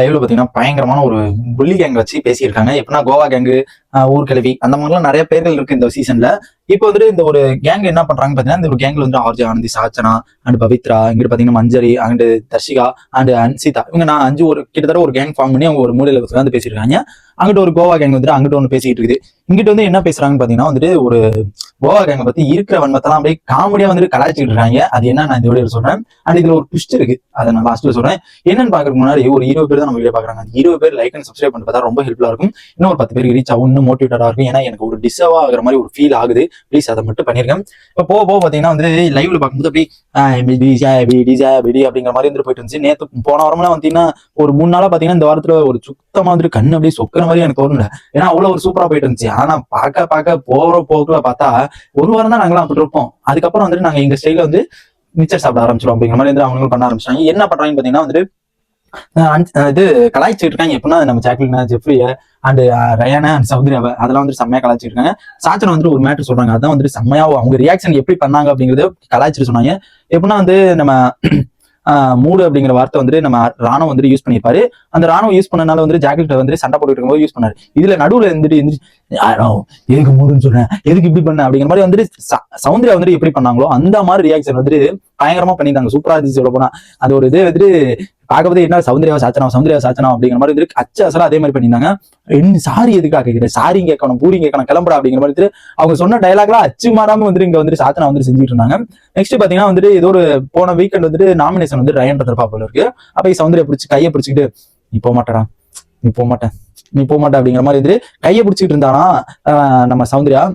லைவ்ல பாத்தீங்கன்னா பயங்கரமான ஒரு புள்ளி கேங் வச்சு பேசியிருக்காங்க. எப்படின்னா கோவா கேங்கு ஊர்கிழவி அந்த மாதிரிலாம் நிறைய பேர்கள் இருக்கு இந்த சீசன்ல இப்போ வந்துட்டு இந்த ஒரு கேங் என்ன பண்றாங்க பாத்தீங்கன்னா இந்த ஒரு கேங்ல வந்து ஆர்ஜி ஆனந்தி சாச்சனா அண்ட் பவித்ரா இங்கிட்டு பாத்தீங்கன்னா மஞ்சரி அண்ட் தர்ஷிகா அண்ட் அன்சிதா இவங்க நான் அஞ்சு ஒரு கிட்டத்தட்ட ஒரு கேங் ஃபார்ம் பண்ணி அவங்க ஒரு மூலையில வந்து பேசியிருக்காங்க. அங்கிட்ட ஒரு கோவா கேங் வந்துட்டு அங்கிட்ட ஒன்று பேசிட்டு இருக்குது. இங்கிட்ட வந்து என்ன பேசுறாங்கன்னு பாத்தீங்கன்னா வந்துட்டு ஒரு கோவா கேங்க பத்தி இருக்கிற வன்மத்தெல்லாம் அப்படியே காமெடியா வந்துட்டு கலாய்ச்சிட்டு இருக்காங்க. அது என்ன நான் இந்த வீடியோ சொல்றேன். அண்ட் இதுல ஒரு ட்விஸ்ட் இருக்கு. அதை நான் லாஸ்ட்ல சொல்றேன். என்னன்னு பாக்குறதுக்கு முன்னாடி ஒரு இருபது பேர் தான் நம்ம வீடியோ பாக்குறாங்க. அந்த இருபது பேர் லைக் அண்ட் சப்ஸ்கிரைப் பண்ணி பார்த்தா ரொம்ப ஹெல்ப்ஃபுல்லா இருக்கும். இன்னும் ஒரு பத்து பேருக்கு ரீச் ஆகும். இன்னும் மோட்டிவேட்டடா இருக்கும். ஏன்னா எனக்கு ஒரு டிஸ்டர்வ் ஆகிற மாதிரி ஒரு ஃபீல் ஆகுது. ப்ளீஸ் அதை மட்டும் பண்ணிருக்கேன் இப்போ போக போக பாத்தீங்கன்னா வந்து லைவ்ல பார்க்கும்போது அப்படி டிஜா டிஜா பிடி அப்படிங்கிற மாதிரி வந்து போயிட்டு இருந்துச்சு. நேத்து போன வாரம்லாம் பார்த்தீங்கன்னா ஒரு மூணு நாளா பாத்தீங்கன்னா இந்த வாரத்துல ஒரு சுத்தமா மாதிரி கண்ணு அப்படியே சொக்கிற மாதிரி எனக்கு தோணல ஏன்னா அவ்வளவு ஒரு சூப்பரா போயிட்டு இருந்துச்சு. ஆனா பார்க்க பார்க்க போற போக்குல பார்த்தா ஒரு வாரம் தான் நாங்களாம் அப்படி இருப்போம். அதுக்கப்புறம் வந்துட்டு நாங்க எங்க ஸ்டைல வந்து மிச்சர் சாப்பிட ஆரம்பிச்சிடும் அப்படிங்கிற மாதிரி வந்து அவங்களும் பண்ண ஆரம்பிச்சாங்க என்ன பண்றாங்கன்னு பாத்தீங்கன்னா வந்துட்டு இது கலாய்ச்சிட்டு இருக்காங்க. எப்படின்னா நம்ம ஜாக்லினா ஜெஃப்ரிய அண்ட் ரயானா அண்ட் சௌந்தர்யாவை அதெல்லாம் வந்துட்டு செம்மையா கலாய்ச்சிட்டு இருக்காங்க. சாச்சன் வந்துட்டு ஒரு மேட்டர் சொல்றாங்க. அதான் வந்துட்டு செம்மையா அவங்க ரியாக்ஷன் எப்படி பண்ணாங்க அப்படிங்கறத கலாய்ச்சிட்டு சொன்னாங்க. எப்படின்னா வந்து நம்ம மூடு அப்படிங்கிற வார்த்தை வந்துட்டு நம்ம ராணுவம் வந்துட்டு யூஸ் பண்ணியிருப்பாரு. அந்த ராணுவம் யூஸ் பண்ணனால வந்து ஜாக்கெட் வந்து சண்டை போட்டுட்டு இருக்கும்போது யூஸ் பண்ணாரு. இதுல நடுவுல இருந்துட்டு எதுக்கு மூடுன்னு சொன்னேன் எதுக்கு இப்படி பண்ண? அப்படிங்கிற மாதிரி வந்துட்டு ச- சௌந்தர்யா வந்துட்டு எப்படி பண்ணாங்களோ அந்த மாதிரி ரியாக்ஷன் வந்துட்டு பயங்கரமா பண்ணியிருந்தாங்க சூப்பரா இருந்துச்சு சொல்ல போனா. அது ஒரு இது வந்துட்டு பார்க்கறது என்ன சௌந்தர்யா சாச்சனா சௌந்தர்யா சாச்சனா அப்படிங்கிற மாதிரி வந்து அச்சு அசலா அதே மாதிரி பண்ணியிருந்தாங்க. என்ன சாரி எதுக்காக கேட்கிறேன் சாரி கேட்கணும் பூரி கேட்கணும் கிளம்புறா அப்படிங்கிற மாதிரி வந்துட்டு அவங்க சொன்ன டைலாக்லாம் அச்சு மாறாம வந்துட்டு இங்க வந்துட்டு சாச்சனா வந்துட்டு செஞ்சுட்டு இருந்தாங்க. நெக்ஸ்ட் பாத்தீங்கன்னா வந்துட்டு ஏதோ ஒரு போன வீக்கெண்ட் வந்துட்டு நாமினேஷன் வந்து ரயன் ரத்ரப்பா போல இருக்கு. அப்ப சௌந்தர்யா பிடிச்சி கையை பிடிச்சிக்கிட்டு நீ போக மாட்டேடா நீ போக மாட்டேன் நீ போக மாட்டே அப்படிங்கிற மாதிரி வந்துட்டு கையை பிடிச்சிக்கிட்டு இருந்தானா ஆஹ் நம்ம சௌந்தர்யா?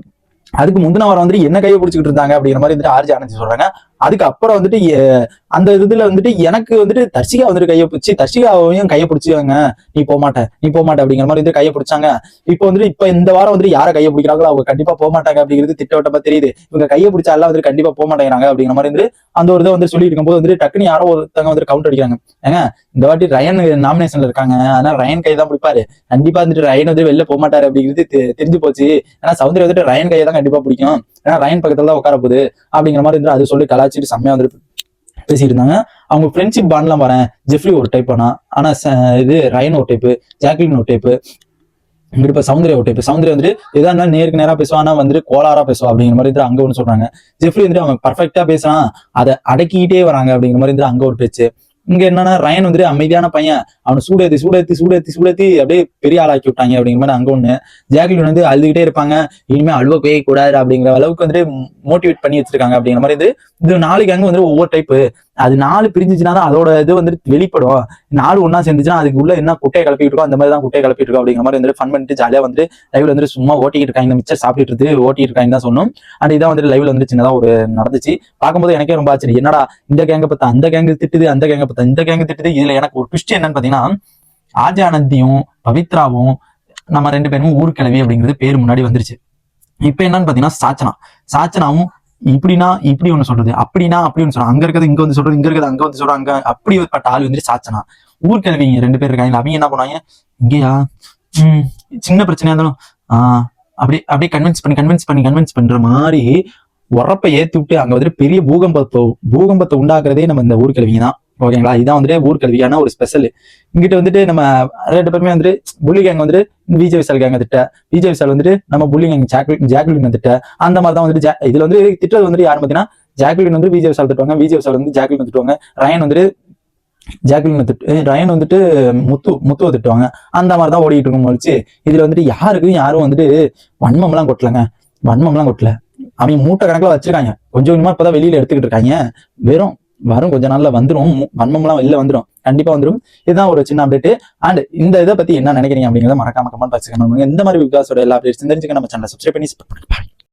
அதுக்கு முந்தின வாரம் வந்துட்டு என்ன கையை பிடிச்சிக்கிட்டு இருந்தாங்க அப்படிங்கிற மாதிரி வந்துட்டு ஆர்ஜி ஆனந்தி சொல்றாங்க. அதுக்கு அப்புறம் வந்துட்டு அந்த இதுல வந்துட்டு எனக்கு வந்துட்டு தர்ஷிகா வந்துட்டு கையை பிடிச்சி தர்ஷிகாவையும் கையை பிடிச்சிவாங்க நீ போகமாட்ட நீ போமாட்ட அப்படிங்கிற மாதிரி வந்து கையை பிடிச்சாங்க. இப்போ வந்துட்டு இப்ப இந்த வாரம் வந்துட்டு யாரை கையை பிடிக்கிறாங்களோ அவங்க கண்டிப்பா போக மாட்டாங்க அப்படிங்கிறது திட்டவட்டமா தெரியுது. இவங்க கையை பிடிச்சா எல்லாம் வந்துட்டு கண்டிப்பா போக மாட்டேங்கிறாங்க அப்படிங்கிற மாதிரி வந்து அந்த ஒரு இதை வந்து சொல்லி இருக்கும்போது வந்துட்டு டக்குன்னு யாரோ ஒருத்தங்க வந்துட்டு கவுண்ட் அடிக்கிறாங்க. ஏங்க இந்த வாட்டி ரயன் நாமினேஷன்ல இருக்காங்க. ஆனா ரயன் கை தான் பிடிப்பாரு. கண்டிப்பா வந்துட்டு ரயன் வந்து வெளில போக மாட்டாரு அப்படிங்கிறது தெரிஞ்சு போச்சு. ஏன்னா சவுந்தரி வந்துட்டு ரயன் கையை தான் கண்டிப்பா பிடிக்கும். ஏன்னா ரயன் பக்கத்துல தான் உட்கார போகுது? அப்படிங்கிற மாதிரி வந்து அது சொல்லி கலாச்சிட்டு செம்மையா வந்துட்டு பேசிட்டு இருந்தாங்க. அவங்க ஃப்ரெண்ட்ஷிப் பாண்ட்லாம் வரேன் ஜெஃப்ரி ஒரு டைப் ஆனா ஆனா இது ரயன் ஒரு டைப்பு ஜாக்லின் ஒரு டைப்பு இங்கிட்டு இப்ப சௌந்தர்யா ஒரு டைப் சௌந்தர்யா வந்துட்டு எதா இருந்தாலும் நேருக்கு நேரா பேசுவான் ஆனா வந்துட்டு கோளாரா பேசுவா அப்படிங்கிற மாதிரி வந்துட்டு அங்க ஒன்று சொல்றாங்க. ஜெஃப்ரி வந்துட்டு அவங்க பர்ஃபெக்டா பேசுறான். அதை அடக்கிக்கிட்டே வராங்க அப்படிங்கிற மாதிரி வந்துட்டு அங்க ஒரு பேச்சு. இங்க என்னன்னா ரயன் வந்துட்டு அமைதியான பையன். அவனை சூடேத்தி சூடேத்தி சூடேத்தி சூடேத்தி அப்படியே பெரிய ஆளாக்கி விட்டாங்க அப்படிங்கிற மாதிரி அங்க ஒண்ணு. ஜாக்லின் வந்து அழுதுகிட்டே இருப்பாங்க. இனிமே அழுவ பேய கூடாது அப்படிங்கிற அளவுக்கு வந்துட்டு மோட்டிவேட் பண்ணி வச்சிருக்காங்க அப்படிங்கிற மாதிரி இது இது நாலு கேங்கு வந்து ஒவ்வொரு டைப்பு அது நாலு பிரிஞ்சுச்சுன்னா தான் அதோட இது வந்துட்டு வெளிப்படும். நாலு ஒன்னா சேர்ந்துச்சுன்னா அதுக்கு உள்ள என்ன குட்டையை கிளப்பிட்டு இருக்கோ அந்த மாதிரி தான் குட்டையை கிளப்பிட்டு இருக்கோம் அப்படிங்கிற மாதிரி வந்துட்டு ஃபன் பண்ணிட்டு ஜாலியா வந்து லைவ்ல வந்துட்டு சும்மா ஓட்டிட்டு இருக்காங்க. மிச்சர் சாப்பிட்டு இருந்து ஓட்டிட்டு இருக்காங்க தான் சொன்னோம். அண்ட் இதான் வந்துட்டு லைவ்ல வந்து சின்னதா ஒரு நடந்துச்சு. பார்க்கும்போது எனக்கே ரொம்ப ஆச்சு என்னடா இந்த கேங்க பார்த்தா அந்த கேங்கு திட்டுது அந்த கேங்க பார்த்தா இந்த கேங்கு திட்டுது. இதுல எனக்கு ஒரு ட்விஸ்ட் என்னன்னு பாத்தீங்கன்னா ஆஜானந்தியும் பவித்ராவும் நம்ம ரெண்டு பேரும் ஊர்கிழவி அப்படிங்கிறது பேர் முன்னாடி வந்துருச்சு. இப்ப என்னன்னு பாத்தீங்கன்னா சாச்சனா. சாச்சனாவும் இப்படின்னா இப்படி ஒண்ணு சொல்றது அப்படின்னா அப்படி ஒண்ணு சொல்றாங்க அங்க இருக்கிறது இங்க வந்து சொல்றது இங்க இருக்கிறது அங்க வந்து சொல்றாங்க அங்க அப்படி பட்ட ஆள் வந்து சாச்சனா. ஊர்கிழவிங்க ரெண்டு பேர் இருக்காங்க. அவங்க என்ன பண்ணுவாங்க? இங்கேயா? உம் சின்ன பிரச்சனையா இருந்தாலும் ஆஹ் அப்படி அப்படியே கன்வின்ஸ் பண்ணி கன்வின்ஸ் பண்ணி கன்வின்ஸ் பண்ற மாதிரி உரப்பை ஏத்தி விட்டு அங்க வந்துட்டு பெரிய பூகம்பத்தை பூகம்பத்தை உண்டாக்குறதே நம்ம இந்த ஊர்கிழவிங்க தான். ஓகேங்களா? இதான் வந்துட்டு ஊர்கிழவியான ஒரு ஸ்பெஷல் இங்கிட்ட வந்துட்டு நம்ம ரெண்டு பேருமே வந்துட்டு புள்ளி கேங் வந்துட்டு விஜய் விசால் கேங்க திட்ட விஜய் விசால் வந்துட்டு நம்ம புள்ளி கேங் ஜாக்லின் ஜாக்லின் திட்ட அந்த மாதிரி தான் வந்துட்டு ஜா- இதுல வந்து திட்டது வந்துட்டு யாரு பார்த்தீங்கன்னா ஜாக்லின் வந்து விஜய் விசால் திட்டுவாங்க. விஜய் விசால் வந்து ஜாக்லின் திட்டுவாங்க. ரயன் வந்துட்டு ஜாக்லின் திட்டு ரயன் வந்துட்டு முத்து முத்துவை திட்டுவாங்க. அந்த மாதிரி தான் ஓடிட்டு இருக்கும் வச்சு இதுல வந்துட்டு யாருக்கும் யாரும் வந்துட்டு வன்மம்லாம் கொட்டலங்க. வன்மம்லாம் கொட்டல. அவங்க மூட்டை கணக்கில் வச்சிருக்காங்க. கொஞ்சம் கொஞ்சமா இப்பதான் வெளியில எடுத்துக்கிட்டு இருக்காங்க. வெறும் வரும். கொஞ்ச நாள்ல வந்துரும். மு- வன்மம்லாம் வெளில வந்துரும். கண்டிப்பா வந்துடும் இதுதான் ஒரு சின்ன அப்டேட் அண்ட் இந்த இதை பத்தி என்ன நினைக்கிறீங்க அப்படிங்கிறத மறக்காம கமெண்ட் பாக்ஸ் கமெண்ட் பண்ணுங்க. இந்த மாதிரி விகாசோட எல்லா அப்டேட்ஸ் தெரிஞ்சுக்க நம்ம சேனல் சப்ஸ்கிரைப் பண்ணி.